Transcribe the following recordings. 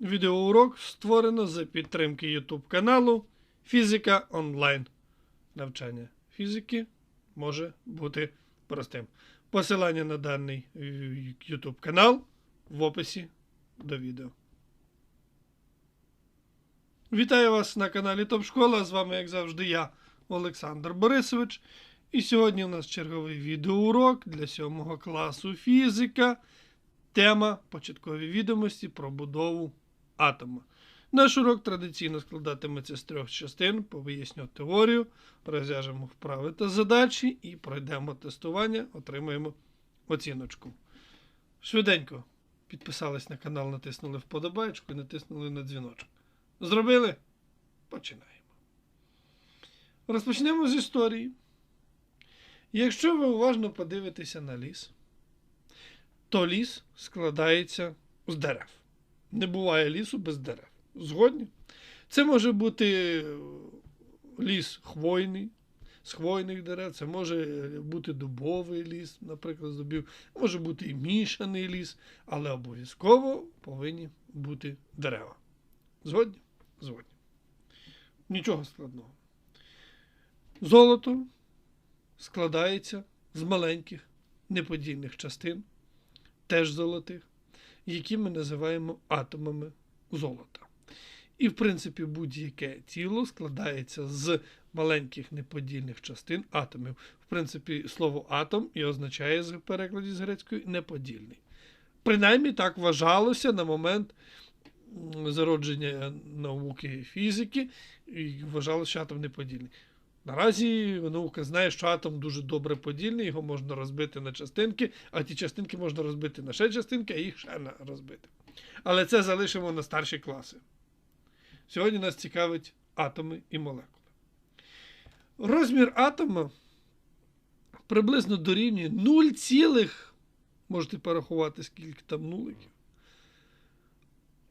Відеоурок створено за підтримки YouTube каналу Фізика онлайн. Навчання фізики може бути простим. Посилання на даний е, YouTube канал в описі до відео. Вітаю вас на каналі Топ Школа. З вами, як завжди, я, Олександр Борисович. І сьогодні у нас черговий відеоурок для 7 класу фізика. Тема початкові відомості про будову атома. Наш урок традиційно складатиметься з трьох частин. Повиясню теорію, розв'яжемо вправи та задачі і пройдемо тестування, отримаємо оціночку. Швиденько підписались на канал, натиснули вподобайку і натиснули на дзвіночок. Зробили? Починаємо. Розпочнемо з історії. Якщо ви уважно подивитеся на ліс, то ліс складається з дерев. Не буває лісу без дерев. Згодні? Це може бути ліс хвойний, з хвойних дерев, це може бути дубовий ліс, наприклад, з може бути і мішаний ліс, але обов'язково повинні бути дерева. Згодні? Згодні. Нічого складного. Золото складається з маленьких неподільних частин, теж золотих, які ми називаємо атомами золота. І, в принципі, будь-яке тіло складається з маленьких неподільних частин атомів. В принципі, слово атом і означає в перекладі з грецької неподільний. Принаймні так вважалося на момент зародження науки фізики, і вважалося, що атом неподільний. Наразі наука знає, що атом дуже добре подільний, його можна розбити на частинки, а ті частинки можна розбити на ще частинки, а їх ще не розбити. Але це залишимо на старші класи. Сьогодні нас цікавить атоми і молекули. Розмір атома приблизно дорівнює 0, цілих, можете порахувати, скільки там нуликів.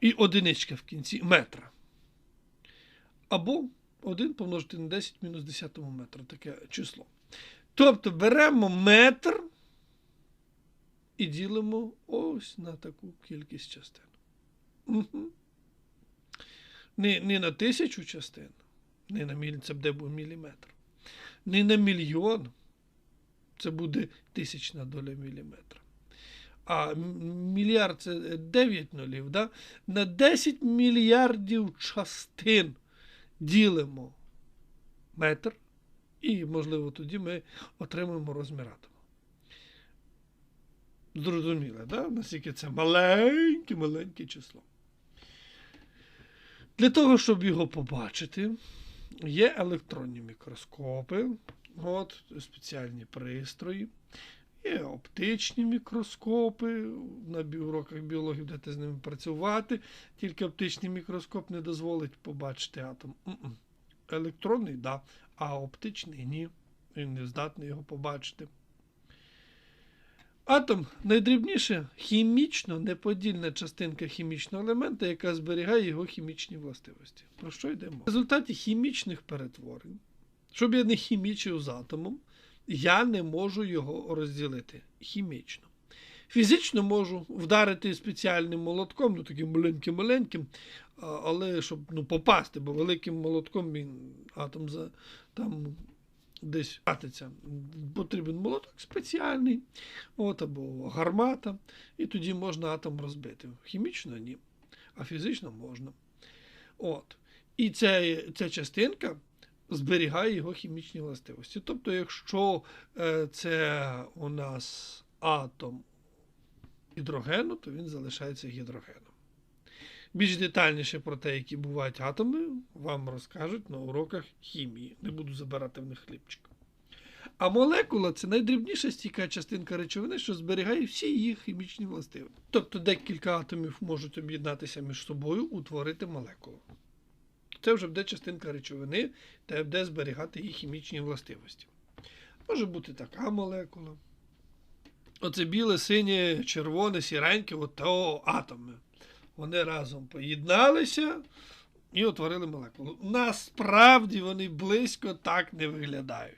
І одиничка в кінці метра. Або 1 помножити на 10 мінус 10 метра таке число. Тобто беремо метр і ділимо ось на таку кількість частин. Угу. Не, не на тисячу частин, не на міль, це буде міліметр. Не на мільйон, це буде тисячна доля міліметра. А мільярд це 9 нулів. Да? На 10 мільярдів частин ділимо метр, і, можливо, тоді ми отримаємо розмір атома. Зрозуміло, да? наскільки це маленьке-маленьке число. Для того, щоб його побачити, є електронні мікроскопи, от, спеціальні пристрої, є оптичні мікроскопи. На уроках біології будете з ними працювати, тільки оптичний мікроскоп не дозволить побачити атом. Електронний, так, да, а оптичний ні. Він не здатний його побачити. Атом найдрібніша хімічно неподільна частинка хімічного елемента, яка зберігає його хімічні властивості. Про що йдемо? В результаті хімічних перетворень, щоб я не хімічив з атомом, я не можу його розділити хімічно. Фізично можу вдарити спеціальним молотком, ну таким маленьким-маленьким, але щоб ну, попасти, бо великим молотком він атом за там десь хатиться. Потрібен молоток спеціальний, от, або гармата, і тоді можна атом розбити. Хімічно ні, а фізично можна. От. І ця, ця частинка зберігає його хімічні властивості. Тобто, якщо е, це у нас атом гідрогену, то він залишається гідрогеном. Більш детальніше про те, які бувають атоми, вам розкажуть на уроках хімії. Не буду забирати в них хлібчик. А молекула це найдрібніша стійка частинка речовини, що зберігає всі їх хімічні властивості. Тобто декілька атомів можуть об'єднатися між собою, утворити молекулу. Це вже буде частинка речовини, та буде зберігати її хімічні властивості. Може бути така молекула. Оце біле, синє, червоне, сіреньке, от то атоми. Вони разом поєдналися і утворили молекулу. Насправді вони близько так не виглядають.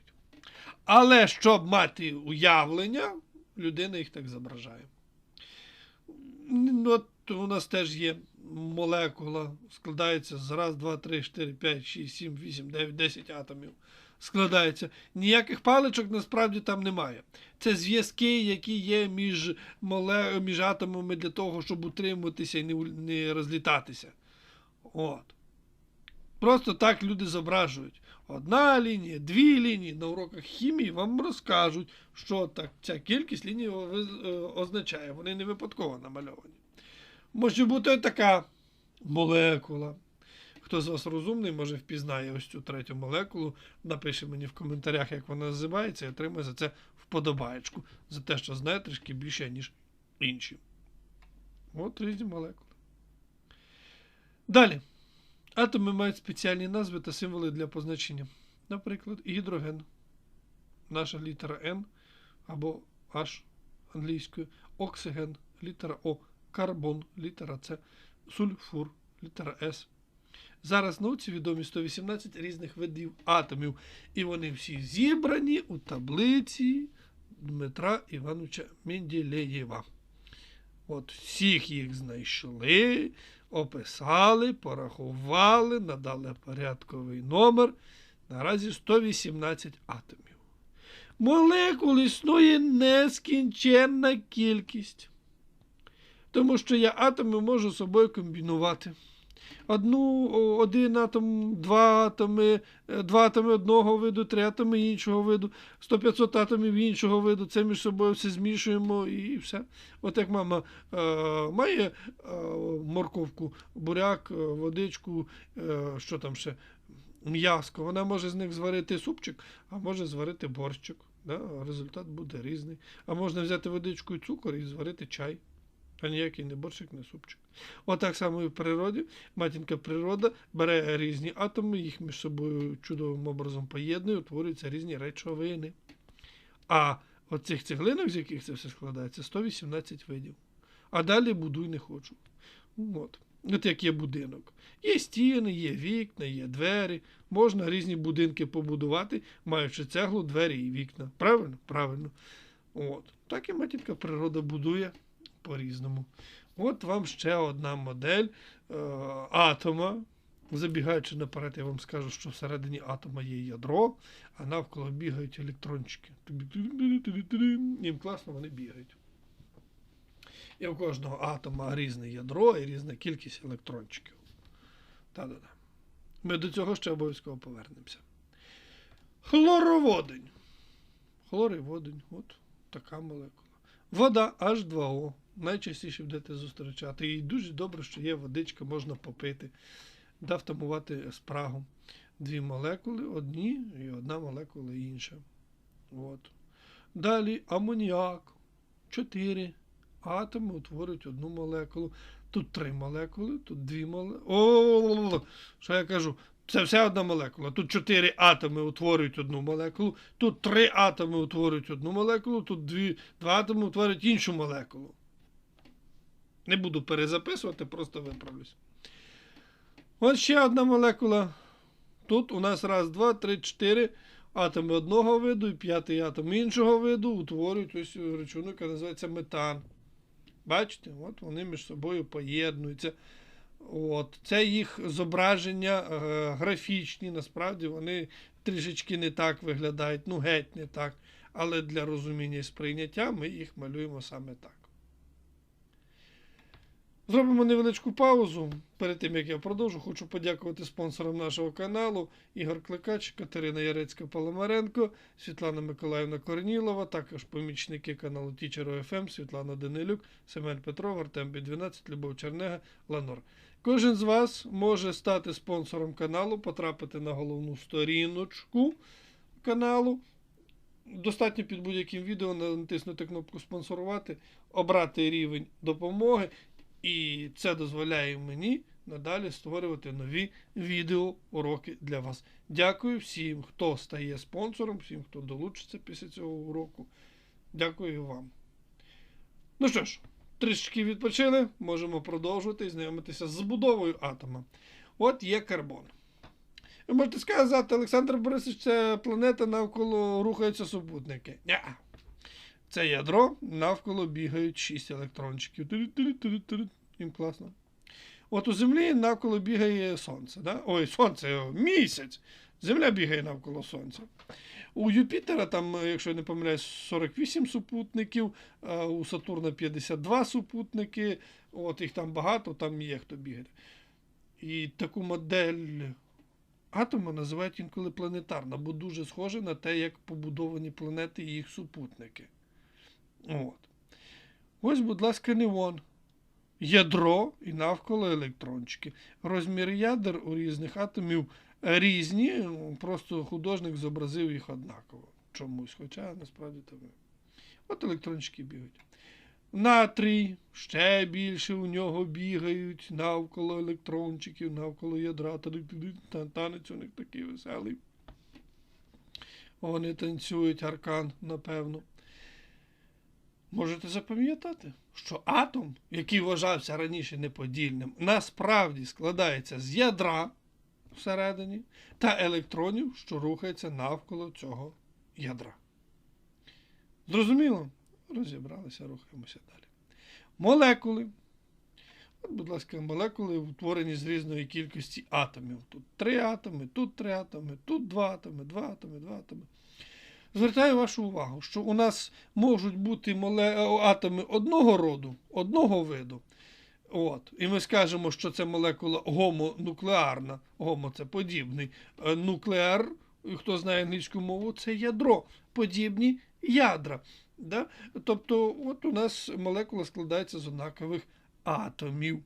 Але щоб мати уявлення, людина їх так зображає. От У нас теж є молекула складається з раз, два, три, чотири, п'ять, шість, сім, вісім, дев'ять, десять атомів. Складається. Ніяких паличок насправді там немає. Це зв'язки, які є між, моле... між атомами для того, щоб утримуватися і не, не розлітатися. От. Просто так люди зображують. Одна лінія, дві лінії. На уроках хімії вам розкажуть, що так, ця кількість ліній е, означає. Вони не випадково намальовані. Може бути така молекула. Хто з вас розумний, може впізнає ось цю третю молекулу, напише мені в коментарях, як вона називається, і отримає за це вподобаєчку. За те, що знає трішки більше, ніж інші. От різні молекули. Далі. Атоми мають спеціальні назви та символи для позначення. Наприклад, гідроген, наша літера Н або H англійською, оксиген, літера О, карбон, літера С, сульфур, літера С. Зараз науці відомі 118 різних видів атомів, і вони всі зібрані у таблиці Дмитра Івановича Менделєєва. От всіх їх знайшли, описали, порахували, надали порядковий номер. Наразі 118 атомів. Молекул існує нескінченна кількість. Тому що я атоми можу з собою комбінувати. Одну, один атом, два атоми, е, два атоми одного виду, три атоми іншого виду, 100-500 атомів іншого виду. Це між собою все змішуємо і все. От як мама е, має е, морковку, буряк, е, водичку, е, що там ще, м'яско, вона може з них зварити супчик, а може зварити борщик. Да? Результат буде різний. А можна взяти водичку і цукор і зварити чай. А ніякий не борщик, не супчик. Отак само і в природі. Матінка природа бере різні атоми, їх між собою чудовим образом поєднує, утворюються різні речовини. А оцих цеглинок, з яких це все складається, 118 видів. А далі будуй не хочу. От. От як є будинок. Є стіни, є вікна, є двері. Можна різні будинки побудувати, маючи цеглу, двері і вікна. Правильно? Правильно. От. Так і матінка природа будує по-різному. От вам ще одна модель е, атома. Забігаючи наперед, я вам скажу, що всередині атома є ядро, а навколо бігають електрончики. Їм класно вони бігають. І у кожного атома різне ядро і різна кількість електрончиків. Та-да-да. Ми до цього ще обов'язково повернемося. Хлороводень. Хлор і водень. От така молекула. Вода H2O. Найчастіше будете зустрічати. І дуже добре, що є водичка, можна попити, да втамувати спрагу. Дві молекули, одні і одна молекула інша. От. Далі амоніак. Чотири атоми утворюють одну молекулу. Тут три молекули, тут дві молекули. Що я кажу? Це вся одна молекула. Тут чотири атоми утворюють одну молекулу, тут три атоми утворюють одну молекулу, тут дві, два атоми утворюють іншу молекулу. Не буду перезаписувати, просто виправлюсь. Ось ще одна молекула. Тут у нас раз, два, три, чотири атоми одного виду і п'ятий атом іншого виду утворюють ось речовину, яка називається метан. Бачите, от вони між собою поєднуються. От. Це їх зображення е, графічні, насправді вони трішечки не так виглядають, ну геть не так. Але для розуміння і сприйняття ми їх малюємо саме так. Зробимо невеличку паузу. Перед тим як я продовжу, хочу подякувати спонсорам нашого каналу Ігор Кликач, Катерина Ярецька Паламаренко, Світлана Миколаївна Корнілова, також помічники каналу Teacher FM, Світлана Данилюк, Семен Петров, Артем Бі12, Любов Чернега, Ланор. Кожен з вас може стати спонсором каналу, потрапити на головну сторіночку каналу. Достатньо під будь-яким відео натиснути кнопку спонсорувати, обрати рівень допомоги. І це дозволяє мені надалі створювати нові відеоуроки для вас. Дякую всім, хто стає спонсором, всім, хто долучиться після цього уроку. Дякую вам. Ну що ж, трішки відпочили, можемо продовжувати і знайомитися з забудовою атома. От є карбон. Ви можете сказати, Олександр Борисович, це планета навколо рухаються супутники. Ні. Це ядро, навколо бігають 6 електрончиків. Їм класно. От у Землі навколо бігає сонце. Да? Ой, сонце, місяць. Земля бігає навколо сонця. У Юпітера, там, якщо я не помиляюсь, 48 супутників, у Сатурна 52 супутники. От їх там багато, там є хто бігає. І таку модель атому називають інколи планетарна, бо дуже схоже на те, як побудовані планети і їх супутники. От. Ось, будь ласка, неон. Ядро і навколо електрончики. Розмір ядер у різних атомів різні, просто художник зобразив їх однаково чомусь, хоча насправді там. От електрончики бігають. Натрій ще більше у нього бігають навколо електрончиків, навколо ядра. Танець у них такий веселий. Вони танцюють аркан, напевно. Можете запам'ятати, що атом, який вважався раніше неподільним, насправді складається з ядра всередині та електронів, що рухаються навколо цього ядра. Зрозуміло? Розібралися, рухаємося далі. Молекули. От, будь ласка, молекули утворені з різної кількості атомів. Тут три атоми, тут три атоми, тут два атоми, два атоми, два атоми. Звертаю вашу увагу, що у нас можуть бути моле... атоми одного роду, одного виду. От. І ми скажемо, що це молекула гомонуклеарна. Гомо це подібний. Е, Нуклеар, хто знає англійську мову, це ядро, подібні ядра. Да? Тобто, от у нас молекула складається з однакових атомів.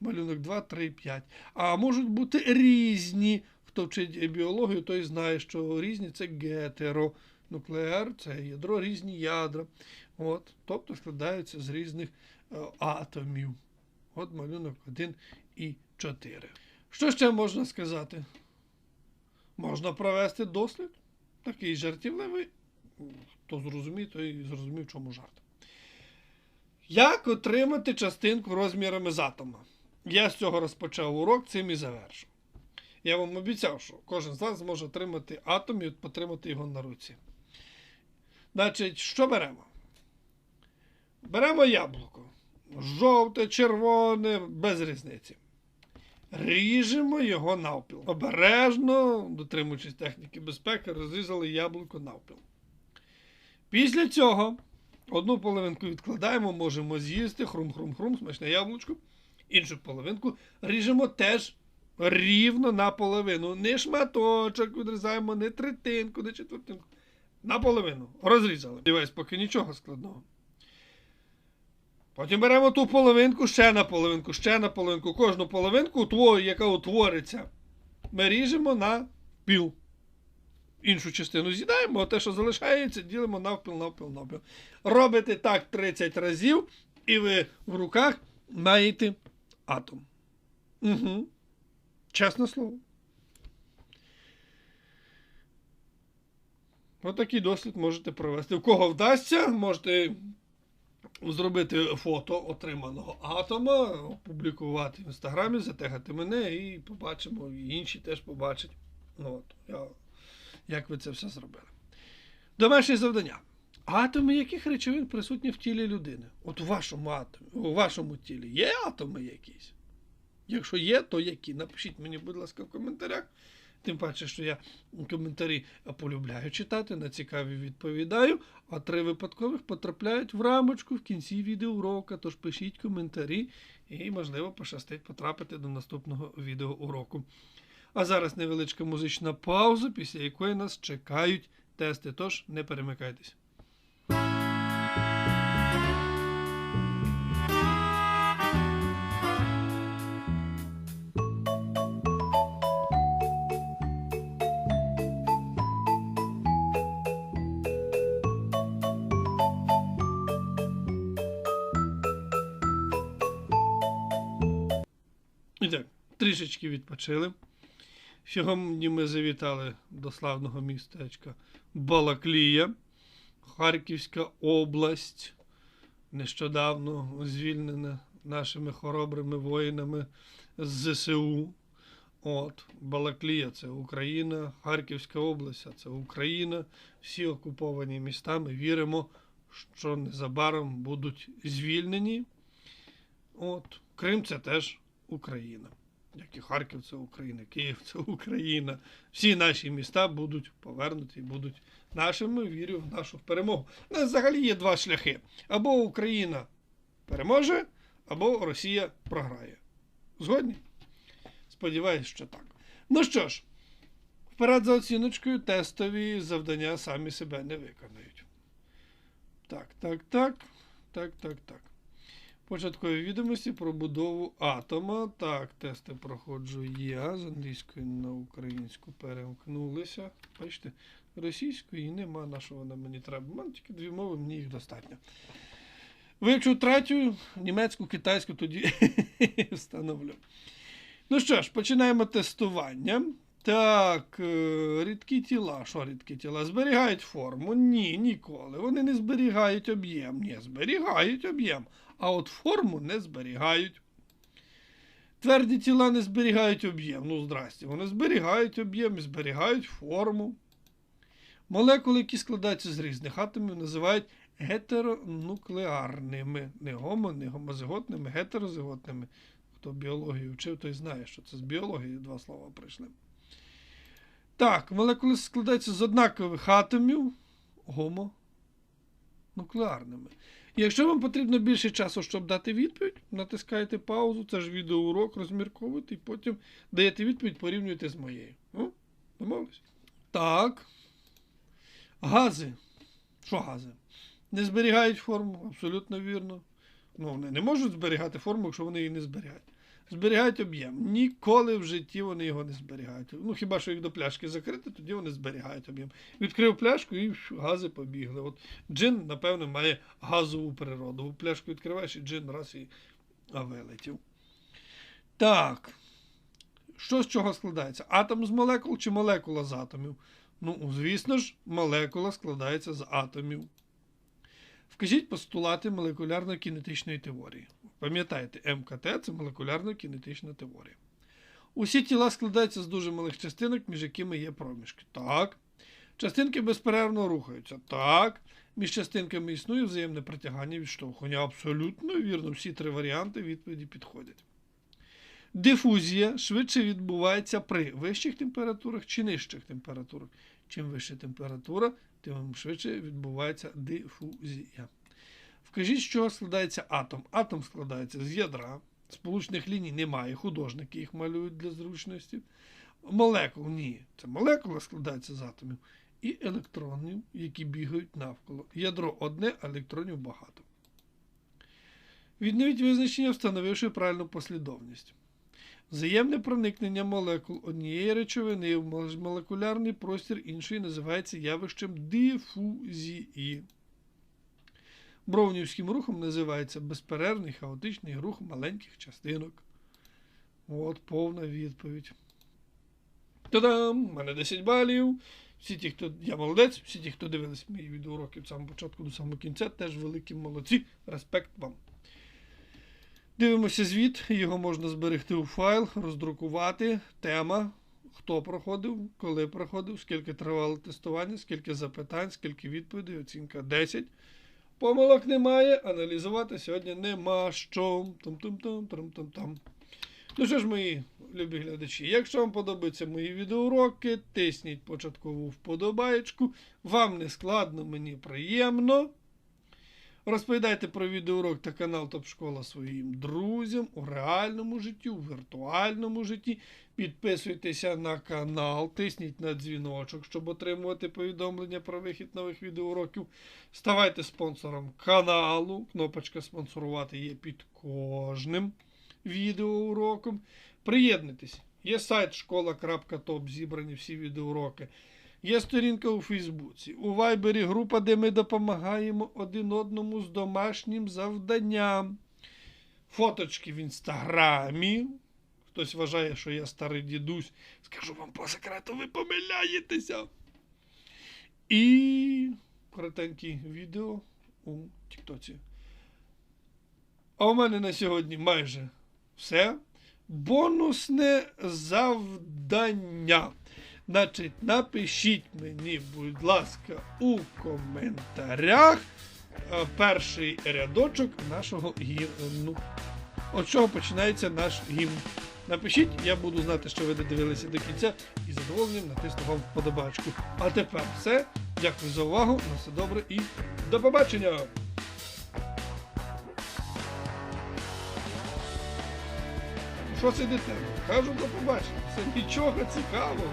Малюнок 2, 3, 5. А можуть бути різні. Хто вчить біологію, той знає, що різні це гетеро. Нуклеар це ядро, різні ядра. От, Тобто складаються з різних е, атомів. От малюнок 1 і 4. Що ще можна сказати? Можна провести дослід. Такий жартівливий. Хто зрозумів, той зрозумів, чому жарт. Як отримати частинку розмірами з атома? Я з цього розпочав урок, цим і завершу. Я вам обіцяв, що кожен з вас зможе отримати атом і потримати його на руці. Значить, що беремо? Беремо яблуко. Жовте, червоне, без різниці. Ріжемо його навпіл. Обережно, дотримуючись техніки безпеки, розрізали яблуко навпіл. Після цього одну половинку відкладаємо, можемо з'їсти, хрум-хрум-хрум, смачне яблучко. Іншу половинку ріжемо теж рівно наполовину. Не шматочок відрізаємо, не третинку, не четвертинку. Наполовину. Розрізали. Дивись, поки нічого складного. Потім беремо ту половинку, ще на половинку, ще на половинку. Кожну половинку, яка утвориться, ми ріжемо на піл. Іншу частину з'їдаємо, а те, що залишається, ділимо навпіл, навпіл, навпіл. Робите так 30 разів, і ви в руках маєте атом. Угу. Чесне слово. Отакий дослід можете провести. У кого вдасться, можете зробити фото отриманого атома, опублікувати в інстаграмі, затегати мене і побачимо, і інші теж побачать. От, я, як ви це все зробили. Домашнє завдання. Атоми яких речовин присутні в тілі людини? От у вашому атомі, у вашому тілі є атоми якісь? Якщо є, то які? Напишіть мені, будь ласка, в коментарях. Тим паче, що я коментарі полюбляю читати, на цікаві відповідаю, а три випадкових потрапляють в рамочку в кінці відеоурока. Тож пишіть коментарі і, можливо, пощастить потрапити до наступного відеоуроку. А зараз невеличка музична пауза, після якої нас чекають тести. Тож не перемикайтесь. Трішечки відпочили. Сьогодні ми завітали до славного містечка Балаклія, Харківська область, нещодавно звільнена нашими хоробрими воїнами з ЗСУ. От, Балаклія це Україна, Харківська область це Україна. Всі окуповані міста. Ми віримо, що незабаром будуть звільнені. От, Крим це теж Україна. Як і Харків це Україна, Київ це Україна. Всі наші міста будуть повернуті, будуть нашими. Вірю в нашу перемогу. У нас взагалі є два шляхи: або Україна переможе, або Росія програє. Згодні? Сподіваюсь, що так. Ну що ж, вперед за оціночкою, тестові завдання самі себе не виконають. Так, так, так. Так, так, так. Початкові відомості про будову атома. Так, тести проходжу я. З англійської на українську перемкнулися. Бачите, російської нема, на що вона мені треба. У тільки дві мови, мені їх достатньо. Вивчу третю, німецьку, китайську, тоді встановлю. Ну що ж, починаємо тестування. Так, е, рідкі тіла. Що рідкі тіла? Зберігають форму? Ні, ніколи. Вони не зберігають об'єм. Ні, зберігають об'єм. А от форму не зберігають. Тверді тіла не зберігають об'єм. Ну, здрасте. Вони зберігають об'єм і зберігають форму. Молекули, які складаються з різних атомів, називають гетеронуклеарними. Не гомо, не гомозиготними, гетерозиготними. Хто біологію вчив, той знає, що це з біології два слова прийшли. Так, молекули складаються з однакових атомів гомонуклеарними. Якщо вам потрібно більше часу, щоб дати відповідь, натискаєте паузу, це ж відеоурок, розмірковуєте, і потім даєте відповідь, порівнюєте з моєю. Ну, домовились? Так. Гази. Що гази? Не зберігають форму, абсолютно вірно. Ну, вони не можуть зберігати форму, якщо вони її не зберігають. Зберігають об'єм. Ніколи в житті вони його не зберігають. Ну, хіба що їх до пляшки закрити, тоді вони зберігають об'єм. Відкрив пляшку і гази побігли. От джин, напевно, має газову природу. Пляшку відкриваєш і джин раз і вилетів. Так. Що з чого складається? Атом з молекул чи молекула з атомів? Ну, звісно ж, молекула складається з атомів. Вкажіть постулати молекулярно-кінетичної теорії. Пам'ятайте, МКТ це молекулярно-кінетична теорія. Усі тіла складаються з дуже малих частинок, між якими є проміжки. Так. Частинки безперервно рухаються. Так. Між частинками існує взаємне притягання відштовхування. Абсолютно вірно, всі три варіанти відповіді підходять. Дифузія швидше відбувається при вищих температурах чи нижчих температурах. Чим вища температура, тим швидше відбувається дифузія. Вкажіть, з чого складається атом. Атом складається з ядра. Сполучних ліній немає, художники їх малюють для зручності. Молекул ні. Це молекула складається з атомів. І електронів, які бігають навколо. Ядро одне, а електронів багато. Відновіть визначення, встановивши правильну послідовність. Взаємне проникнення молекул однієї речовини в молекулярний простір іншої називається явищем дифузії. Броунівським рухом називається безперервний хаотичний рух маленьких частинок. От повна відповідь. Та-дам! У мене 10 балів. Всі ті, хто я молодець, всі ті, хто дивились мої відеоуроки від самого початку до самого кінця, теж великі молодці. Респект вам. Дивимося звіт, його можна зберегти у файл, роздрукувати. Тема, хто проходив, коли проходив, скільки тривало тестування, скільки запитань, скільки відповідей, оцінка 10. Помилок немає, аналізувати сьогодні нема що. Там-там-там, там-там-там. Ну що ж, мої любі глядачі, якщо вам подобаються мої відеоуроки, тисніть початкову вподобаєчку. Вам не складно, мені приємно. Розповідайте про відеоурок та канал Топ Школа своїм друзям у реальному житті, у віртуальному житті. Підписуйтеся на канал, тисніть на дзвіночок, щоб отримувати повідомлення про вихід нових відеоуроків. Ставайте спонсором каналу. Кнопочка спонсорувати є під кожним відеоуроком. Приєднуйтесь. Є сайт школа.топ, зібрані всі відеоуроки. Є сторінка у Фейсбуці, у Вайбері група, де ми допомагаємо один одному з домашнім завданням. Фоточки в інстаграмі. Хтось вважає, що я старий дідусь. Скажу вам по секрету, ви помиляєтеся. І коротенькі відео у Тіктоці. А у мене на сьогодні майже все. Бонусне завдання. Значить, напишіть мені, будь ласка, у коментарях е, перший рядочок нашого гімну. от чого починається наш гімн. Напишіть, я буду знати, що ви додивилися до кінця і задоволенням натисну вам вподобачку. А тепер все. Дякую за увагу. На все добре і до побачення! Що сидите? Кажу до побачення. Це нічого цікавого.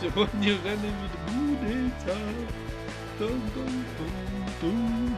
Сьогодні вже не відбудеться. Тун-тун-тун-тун.